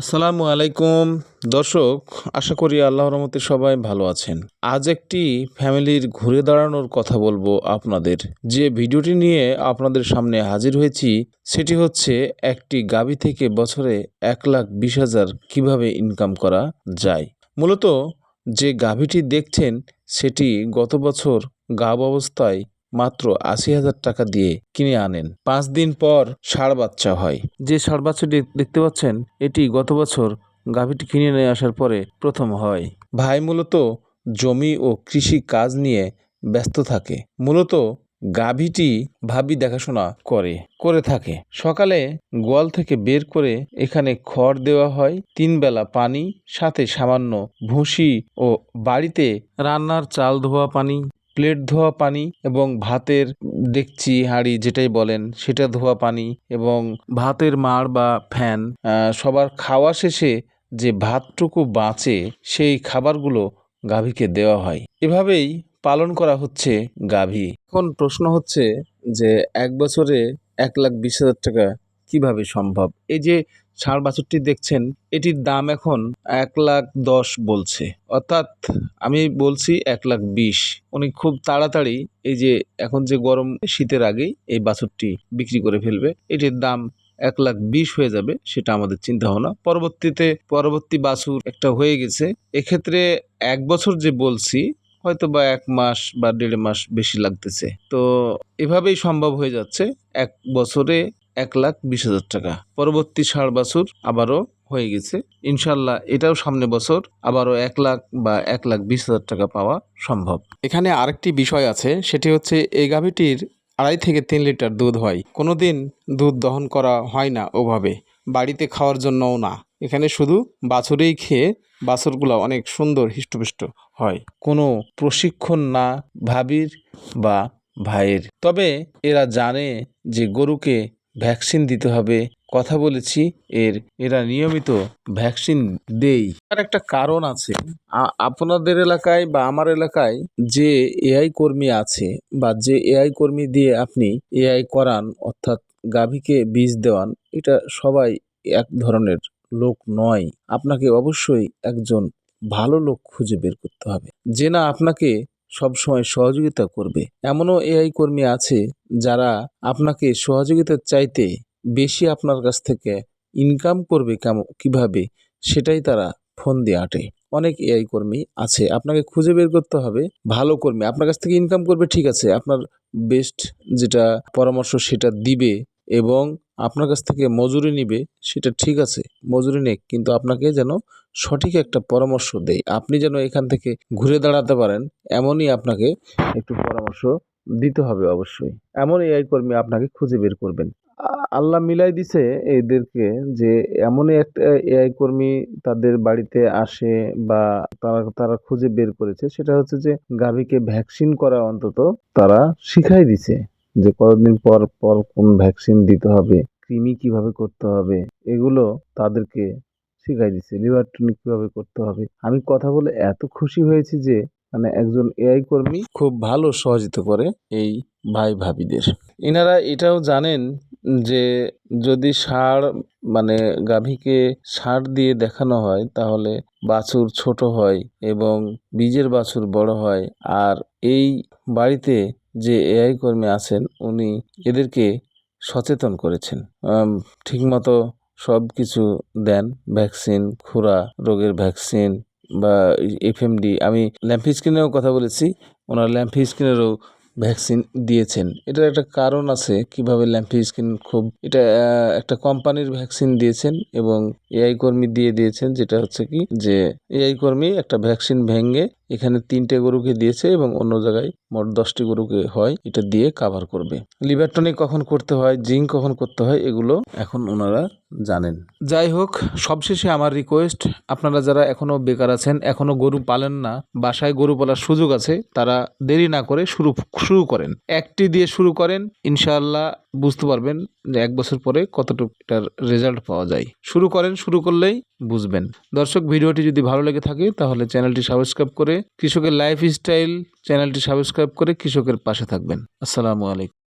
আসসালামু আলাইকুম। দর্শক, আশা করি আল্লাহ রহমতে সবাই ভালো আছেন। আজ একটি ফ্যামিলির ঘুরে দাঁড়ানোর কথা বলব আপনাদের। যে ভিডিওটি নিয়ে আপনাদের সামনে হাজির হয়েছি, সেটি হচ্ছে একটি গাবি থেকে বছরে এক লাখ বিশ হাজার কীভাবে ইনকাম করা যায়। মূলত যে গাভীটি দেখছেন, সেটি গত বছর গাব অবস্থায় মাত্র আশি হাজার টাকা দিয়ে কিনে আনেন। পাঁচ দিন পর ষাঁড় বাচ্চা হয়। যে ষাঁড় বাচ্চাটি দেখতে পাচ্ছেন, এটি গত বছর গাভীটি কিনে নিয়ে আসার পরে প্রথম হয়। ভাই মূলত জমি ও কৃষি কাজ নিয়ে ব্যস্ত থাকে। মূলত গাভীটি ভাবি দেখাশোনা করে করে থাকে। সকালে গোয়াল থেকে বের করে এখানে খড় দেওয়া হয়। তিন বেলা পানি, সাথে সামান্য ভুসি ও বাড়িতে রান্নার চাল ধোয়া পানি প্লেট ধোয়া পানি এবং ভাতের ডেকচি হাঁড়ি যেটাই বলেন, সেটা ধোয়া পানি এবং ভাতের মাড় বা ফ্যান সবার খাওয়া শেষে যে ভাতটুকু বাঁচে, সেই খাবারগুলো গাভীকে দেওয়া হয়। এভাবেই পালন করা হচ্ছে গাভী। এখন প্রশ্ন হচ্ছে যে এক বছরে এক লাখ বিশ হাজার টাকা কীভাবে সম্ভব? এই যে ষাঁড় বাছুরটি দেখছেন, এটির দাম এখন এক লাখ দশ বলছে। অর্থাৎ আমি বলছি এক লাখ বিশ। উনি খুব তাড়াতাড়ি এই যে এখন যে গরম শীতের আগেই এই বাছুরটি বিক্রি করে ফেলবে, এটির দাম এক লাখ বিশ হয়ে যাবে সেটা আমাদের চিন্তা ভাবনা পরবর্তীতে পরবর্তী বাছুর একটা হয়ে গেছে। এক্ষেত্রে এক বছর যে বলছি হয়তো বা এক মাস বা দেড় মাস বেশি লাগতেছে। তো এভাবেই সম্ভব হয়ে যাচ্ছে। এক বছরে এক লাখ বিশ হাজার টাকা। পরবর্তী ষাড় বছর আবারও হয়ে গেছে। ইনশাল্লাহ এটাও সামনে বছর আবারও এক লাখ বা এক লাখ বিশ হাজার টাকা পাওয়া সম্ভব। এখানে আরেকটি বিষয় আছে, সেটি হচ্ছে এই গাভীটির আড়াই থেকে তিন লিটার দুধ হয়। কোনো দিন দুধ দহন করা হয় না ওভাবে। বাড়িতে খাওয়ার জন্যও না। এখানে শুধু বাছুরেই খেয়ে বাছুরগুলো অনেক সুন্দর হৃষ্টপুষ্ট হয়। কোনো প্রশিক্ষণ না ভাবির বা ভাইয়ের। তবে এরা জানে যে গরুকে ভ্যাকসিন দিতে হবে। কথা বলেছি, এর, এরা নিয়মিত ভ্যাকসিন দেই। তার একটা কারণ আছে আপনাদের এলাকায় বা আমার এলাকায় যে এআই কর্মী আছে বা যে এআই কর্মী দিয়ে আপনি এআই করান, অর্থাৎ গাভীকে বীজ দেওয়ান, এটা সবাই এক ধরনের লোক নয়। আপনাকে অবশ্যই একজন ভালো লোক খুঁজে বের করতে হবে। যে না আপনাকে সবসময় সহযোগিতা করবে। এমনও এআই কর্মী আছে যারা আপনাকে সহযোগিতার চাইতে বেশি আপনার কাছ থেকে ইনকাম করবে কেমন কীভাবে, সেটাই তারা ফোন দিয়ে আটে। অনেক এআই কর্মী আছে, আপনাকে খুঁজে বের করতে হবে। ভালো কর্মী, আপনার কাছ থেকে ইনকাম করবে, ঠিক আছে। আপনার বেস্ট যেটা পরামর্শ সেটা দিবে এবং আপনার কাছ থেকে মজুরি নিবে, সেটা ঠিক আছে, মজুরি নেক, কিন্তু আপনাকে যেন সঠিক একটা পরামর্শ দেয়। আপনি যেন এখান থেকে ঘুরে দাঁড়াতে পারেন, এমনই আপনাকে একটু পরামর্শ দিতে হবে অবশ্যই। এমন এআই কর্মী আপনাকে খুঁজে বের করবেন। আল্লাহ মিলাই দিছে এদেরকে যে এমনই একটা এআই কর্মী তাদের বাড়িতে আসে বা তারা তারা খুঁজে বের করেছে, সেটা হচ্ছে যে গাভীকে ভ্যাকসিন করা অন্তত তারা শিখাই দিছে। যে কতদিন পর পর কোন ভ্যাকসিন দিতে হবে কৃমি কীভাবে করতে হবে, এগুলো তাদেরকে শিখাই দিচ্ছে। লিভার টনিক কীভাবে করতে হবে। আমি কথা বলে এত খুশি হয়েছি যে মানে একজন এআই কর্মী খুব ভালো সহযোগিতা করে এই ভাই ভাবিদের। এনারা এটাও জানেন যে, যদি সার মানে গাভীকে সার দিয়ে দেখানো হয়, তাহলে বাছুর ছোট হয় এবং বীজের বাছুর বড় হয়। আর এই বাড়িতে যে এআই কর্মী আছেন, উনি এদেরকে সচেতন করেছেন। ঠিকমতো সব কিছু দেন, ভ্যাকসিন, খুরা রোগের ভ্যাকসিন বা এফএমডি আমি ল্যাম্ফিস্কিনেও কথা বলেছি, ওনার ল্যাম্ফিস্কিনেরও ভ্যাকসিন দিয়েছেন। এটার একটা কারণ আছে কীভাবে ল্যাম্ফিস্কিন খুব, এটা একটা কোম্পানির ভ্যাকসিন দিয়েছেন এবং এআই কর্মী দিয়ে দিয়েছেন, যেটা হচ্ছে কি যে এআই কর্মী একটা ভ্যাকসিন ভেঙে এখানে তিনটে গরুকে দিয়েছে এবং অন্য জায়গায় মোট দশটি গরুকে হয়, এটা দিয়ে কাভার করবে। লিভার টনিক কখন করতে হয়, জিঙ্ক কখন করতে হয়, এগুলো এখন ওনারা জানেন। যাই হোক, সবশেষে আমার রিকোয়েস্ট আপনারা যারা এখনও বেকার আছেন, এখনও গরু পালেন না, বাসায় গরু পালার সুযোগ আছে, তারা দেরি না করে শুরু শুরু করেন। একটি দিয়ে শুরু করেন, ইনশাআল্লাহ বুঝতে পারবেন যে এক বছর পরে কতটুকু এটার রেজাল্ট পাওয়া যায়। শুরু করেন, শুরু করলেই বুঝবেন। দর্শক, ভিডিওটি যদি ভালো লেগে থাকে, তাহলে চ্যানেলটি সাবস্ক্রাইব করে কৃষকের লাইফস্টাইল চ্যানেলটি সাবস্ক্রাইব করে কৃষকের পাশে থাকবেন। আসসালামু আলাইকুম।